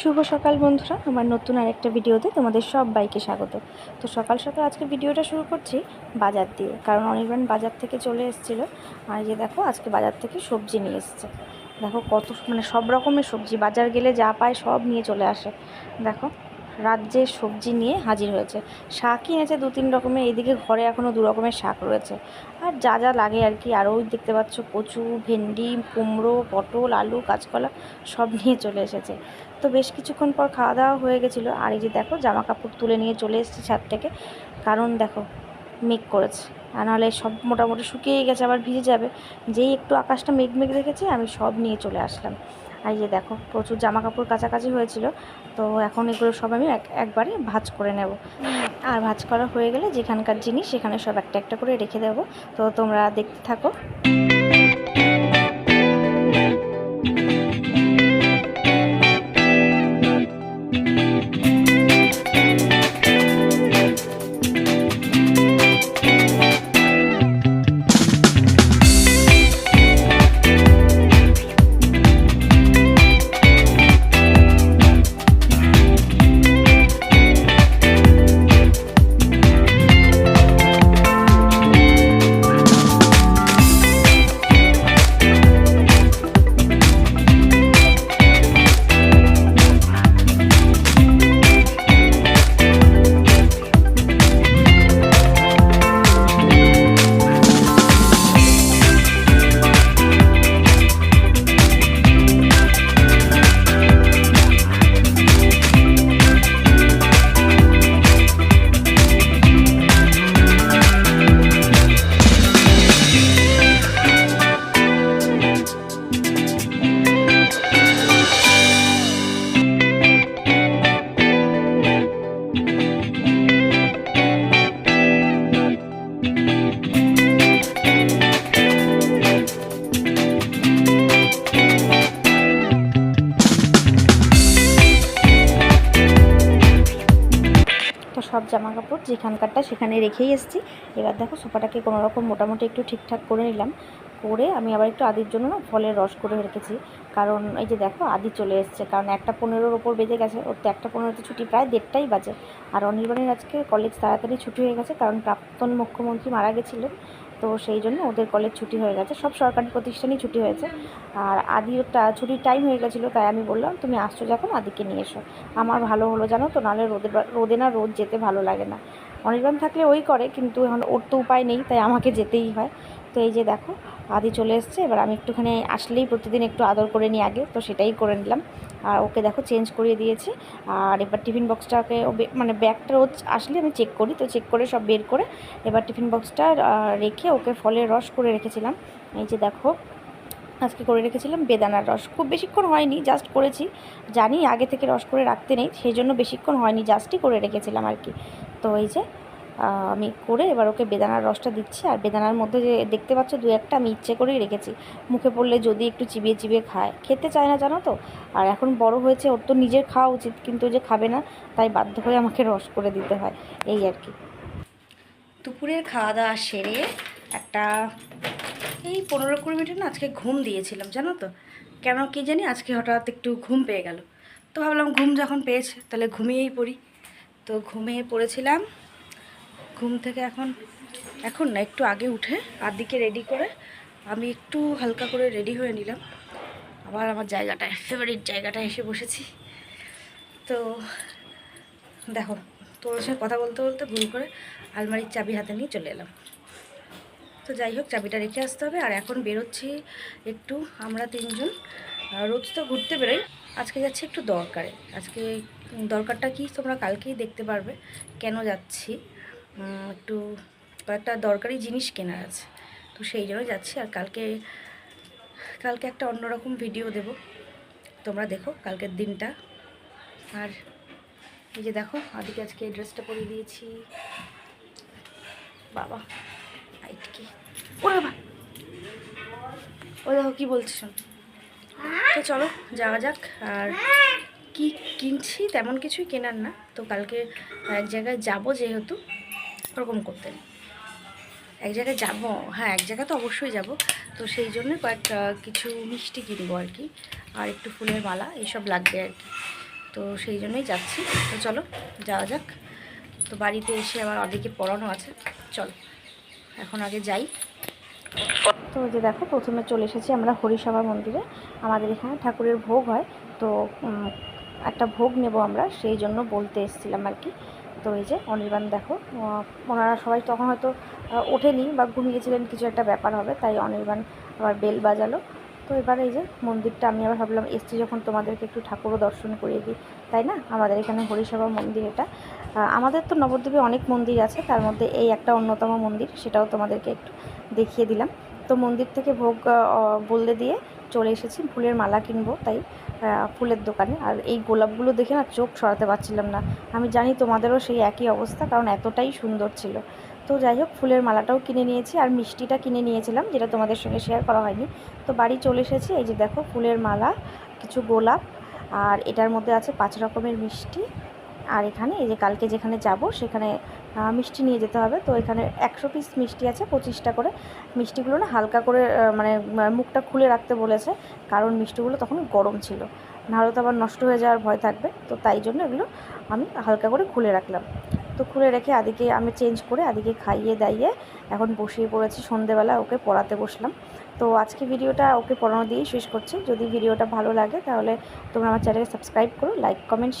শুভ সকাল বন্ধুরা, আমার নতুন আরেকটা ভিডিওতে তোমাদের সব বাইকে স্বাগত। তো সকাল সকাল আজকে ভিডিওটা শুরু করছি বাজার দিয়ে, কারণ অনির্বাণ বাজার থেকে চলে এসেছিল। আর যে দেখো, আজকে বাজার থেকে সবজি নিয়ে এসছে। দেখো কত মানে সব রকমের সবজি, বাজার গেলে যা পায় সব নিয়ে চলে আসে। দেখো রাজ্যের সবজি নিয়ে হাজির হয়েছে। শাক কিনেছে দু তিন রকমের এদিকে ঘরে এখনও দু রকমের শাক রয়েছে। আর যা যা লাগে আর কি, আরও দেখতে পাচ্ছ কচু, ভেন্ডি, কুমড়ো, পটল, আলু কাঁচকলা সব নিয়ে চলে এসেছে। তো বেশ কিছুক্ষণ পর খাওয়া দাওয়া হয়ে গেছিল। আর এই যে দেখো জামা কাপড় তুলে নিয়ে চলে এসেছি ছাদ থেকে। কারণ দেখো, মেঘ করেছে। আর নাহলে সব মোটামুটি শুকিয়ে গেছে, আবার ভিজে যাবে। যেই একটু আকাশটা মেঘ মেঘ দেখেছি আমি সব নিয়ে চলে আসলাম। আর এই যে দেখো, প্রচুর জামা কাপড় কাছাকাছি হয়েছিল। তো এখন এগুলো সব আমি এক একবারে ভাজ করে নেব। আর ভাজ করা হয়ে গেলে যেখানকার জিনিস সেখানে সব একটা একটা করে রেখে দেব। তো তোমরা দেখতে থাকো। সব জামা কাপড় যেখানকারটা সেখানে রেখেই এসেছি। এবার দেখো সোফাটাকে কোনোরকম মোটামুটি একটু ঠিকঠাক করে নিলাম। করে আমি আবার একটু আদির জন্য না ফলের রস করে রেখেছি। কারণ এই যে দেখো আদি চলে এসছে। কারণ একটা পনেরোর ওপর বেজে গেছে। ওর তো একটা পনেরোতে ছুটি প্রায় দেড়টাই বাজে। আর অনির্বাণের আজকে কলেজ তাড়াতাড়ি ছুটি হয়ে গেছে। কারণ প্রাক্তন মুখ্যমন্ত্রী মারা গেছিলেন। তো সেই জন্য ওদের কলেজ ছুটি হয়ে গেছে। সব সরকারি প্রতিষ্ঠানই ছুটি হয়েছে। আর আদির টা- ছুটির টাইম হয়ে গেছিল, তাই আমি বললাম, তুমি আসছো যখন, আদিকে নিয়ে এসো। আমার ভালো হলো জানো তো, নাহলে রোদে রোদে না রোদ যেতে ভালো লাগে না। অনির্বাণ থাকলে ওই করে, কিন্তু এখন ওর তো উপায় নেই, তাই আমাকে যেতেই হয়। তো এই যে দেখো, আদি চলে এসছে। এবার আমি একটুখানি আসলেই প্রতিদিন একটু আদর করে নিই আগে, তো সেটাই করে নিলাম। আর ওকে দেখো চেঞ্জ করিয়ে দিয়েছি। আর এবার টিফিন বক্সটাকে মানে ব্যাগটা রোজ আসলে আমি চেক করি, তো চেক করে সব বের করে এবার টিফিন বক্সটা রেখে ওকে ফলের রস করে রেখেছিলাম। এই যে দেখো, আজকে করে রেখেছিলাম বেদানার রস। খুব বেশিক্ষণ হয়নি জাস্ট করেছি। জানি আগে থেকে রস করে রাখতে নেই, সেই জন্য বেশিক্ষণ হয়নি জাস্টই করে রেখেছিলাম আর কি। তো এই যে আমি করে এবার ওকে বেদানার রসটা দিচ্ছি। আর বেদানার মধ্যে যে দেখতে পাচ্ছ, দু একটা আমি ইচ্ছে করেই রেখেছি। মুখে পড়লে যদি একটু চিবিয়ে চিবিয়ে খায়। খেতে চায় না, জানো তো? আর এখন বড় হয়েছে, ওর তো নিজের খাওয়া উচিত, কিন্তু যে খাবে না, তাই বাধ্য হয়ে আমাকে রস করে দিতে হয়। এই আর কি। দুপুরের খাওয়া দাওয়া সেরে একটা এই পনেরো কুড়ি মিনিট না আজকে ঘুম দিয়েছিলাম, জানো তো? কেন কি জানি আজকে হঠাৎ একটু ঘুম পেয়ে গেল। তো ভাবলাম ঘুম যখন পেয়েছে, তাহলে ঘুমিয়েই পড়ি। তো ঘুমিয়ে পড়েছিলাম ঘুম থেকে এখন এখন না, একটু আগে উঠে আদিকে রেডি করে আমি একটু হালকা করে রেডি হয়ে নিলাম। আবার আমার জায়গাটায় ফেভারিট জায়গাটায় এসে বসেছি। তো দেখো তোর সাথে কথা বলতে বলতে ভুল করে আলমারির চাবি হাতে নিয়ে চলে এলাম। তো যাই হোক, চাবিটা রেখে আসতে হবে। আর এখন বেরোচ্ছি একটু, আমরা তিনজন। রোজ তো ঘুরতে বেরোই। আজকে যাচ্ছি একটু দরকারে। আজকে দরকারটা কি? তোমরা কালকেই দেখতে পারবে কেন যাচ্ছি। একটু কয়েকটা দরকারি জিনিস কেনার আছে। তো সেই জন্য যাচ্ছি আর কালকে কালকে একটা অন্যরকম ভিডিও দেব। তোমরা দেখো কালকের দিনটা। আর এই যে দেখো, আদিকে আজকে এই ড্রেসটা পরিয়ে দিয়েছি। বাবা হাইট কি? ও বাবা! ও দেখো কি বলছে শোন। তো চলো, যাওয়া যাক। আর কি কিনছি তেমন কিছুই কেনার না। তো কালকে এক জায়গায় যাব যেহেতু। ওরকম করতে। নেই। এক জায়গায় যাব হ্যাঁ এক জায়গায় তো অবশ্যই যাব। তো সেই জন্য কয়েকটা কিছু মিষ্টি কিনবো আর কি, আর একটু ফুলের মালা এইসব লাগবে আর কি। তো সেই জন্যই যাচ্ছি। তো চলো, যাওয়া যাক। তো বাড়িতে এসে আবার আদিকে পড়ানো আছে। চলো, এখন আগে যাই। তো যে দেখো, প্রথমে চলে এসেছি আমরা হরিসভা মন্দিরে। আমাদের এখানে ঠাকুরের ভোগ হয়। তো একটা ভোগ নেব আমরা, সেই জন্য বলতে এসেছিলাম আর কি। তো এই যে অনির্বাণ, দেখো ওনারা সবাই তখন হয়তো ওঠেনি বা ঘুমিয়েছিলেন, কিছু একটা ব্যাপার হবে, তাই অনির্বাণ আবার বেল বাজালো। তো এবার এই যে মন্দিরটা, আমি আবার ভাবলাম, এসছি যখন তোমাদেরকে একটু ঠাকুরও দর্শন করিয়ে দিই, তাই না? আমাদের এখানে হরিসভা মন্দির এটা। আমাদের তো নবদ্বীপে অনেক মন্দির আছে, তার মধ্যে এই একটা অন্যতম মন্দির, সেটাও তোমাদেরকে একটু দেখিয়ে দিলাম। তো মন্দির থেকে ভোগ বলতে দিয়ে চলে এসেছি, ফুলের মালা কিনবো তাই ফুলের দোকানে। আর এই গোলাপগুলো দেখে না চোখ সরাতে পারছিলাম না। আমি জানি তোমাদেরও সেই একই অবস্থা, কারণ এতটাই সুন্দর ছিল। তো যাই হোক, ফুলের মালাটাও কিনে নিয়েছি আর মিষ্টিটা কিনে নিয়েছিলাম, যেটা তোমাদের সঙ্গে শেয়ার করা হয়নি। তো বাড়ি চলে এসেছি, এই যে দেখো ফুলের মালা, কিছু গোলাপ, আর এটার মধ্যে আছে পাঁচ রকমের মিষ্টি। আর এখানে এই যে কালকে যেখানে যাব, সেখানে মিষ্টি নিয়ে যেতে হবে। তো এখানে একশো পিস মিষ্টি আছে, পঁচিশটা করে। মিষ্টিগুলো না হালকা করে মানে মুখটা খুলে রাখতে বলেছে, কারণ মিষ্টিগুলো তখন গরম ছিল। নাহলে তো আবার নষ্ট হয়ে যাওয়ার ভয় থাকবে। তো তাই জন্য এগুলো আমি হালকা করে খুলে রাখলাম। তো খুলে রেখে আদিকে আমি চেঞ্জ করে আদিকে খাইয়ে দাইয়ে এখন বসিয়ে পড়েছি। সন্ধেবেলা ওকে পড়াতে বসলাম। তো আজকে ভিডিওটা ওকে পড়ানো দিয়েই শেষ করছি। যদি ভিডিওটা ভালো লাগে তাহলে তোমরা আমার চ্যানেলে সাবস্ক্রাইব করো লাইক কমেন্ট